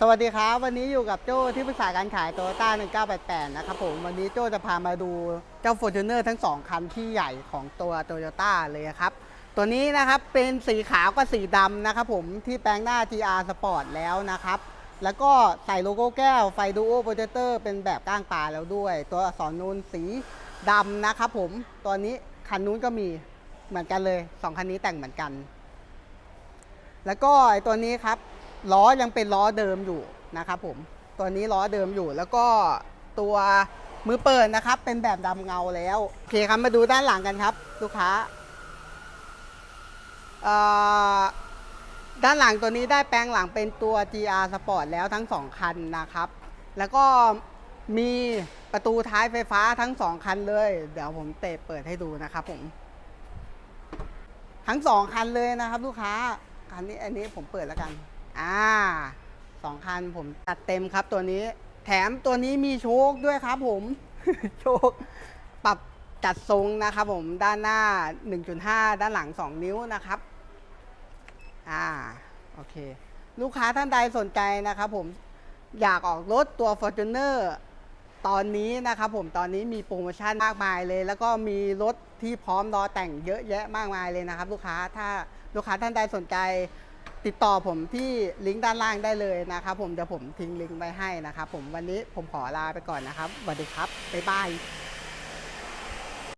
สวัสดีครับ วันนี้อยู่กับโจ้ที่ปรึกษาการขายโตโยต้า1988 นะครับผมวันนี้โจ้จะพามาดูเจ้า Fortuner ทั้ง 2 คันที่ใหญ่ของตัวโตโยต้าเลยครับ ตัวนี้นะครับเป็นสีขาวกับสีดำนะครับผมที่แปลงหน้า GR Sport แล้วนะครับ แล้วก็ใส่โลโก้แก้วไฟดูโอโปรเจคเตอร์เป็นแบบก้างปลาแล้วด้วย ตัวอักษรนูนสีดำนะครับผมตัวนี้คันนู้นก็มีเหมือนกันเลยสองคันนี้แต่งเหมือนกัน แล้วก็ไอตัวนี้ครับ ล้อยังเป็นล้อเดิมอยู่นะครับผมตัวนี้ล้อเดิมอยู่แล้วก็ตัวมือเปิดนะครับ เป็นแบบดำเงาแล้วโอเคครับมาดูด้านหลังกันครับ ลูกค้าด้านหลังตัวนี้ได้แปลงหลังเป็นตัว GR Sport แล้วทั้ง 2 คันนะครับ แล้วก็มีประตูท้ายไฟฟ้าทั้ง 2 คันเลย เดี๋ยวผมเตะเปิดให้ดูนะครับผม ทั้งสองคันเลยนะครับ ลูกค้า คันนี้อันนี้ผมเปิดแล้วกัน อ่าสองคันผมจัดเต็มครับตัวนี้ แถมตัวนี้มีโชคด้วยครับผม โชคปรับจัดทรงนะครับผมด้านหน้า 1.5 ด้านหลัง 2 นิ้วนะครับ อ่า โอเค ลูกค้าท่านใดสนใจนะครับผมอยากออกรถตัว Fortuner ตอนนี้นะครับผมตอนนี้มีโปรโมชั่นมากมายเลย แล้วก็มีรถที่พร้อมรอแต่งเยอะแยะมากมายเลยนะครับ ลูกค้าถ้าลูกค้าท่านใดสนใจ ติดต่อผมที่ลิงก์ด้านล่างได้เลยนะครับผมเดี๋ยวผมทิ้งลิงก์ไว้ให้นะครับผมวันนี้ผมขอลาไปก่อนนะครับสวัสดีครับบ๊ายบาย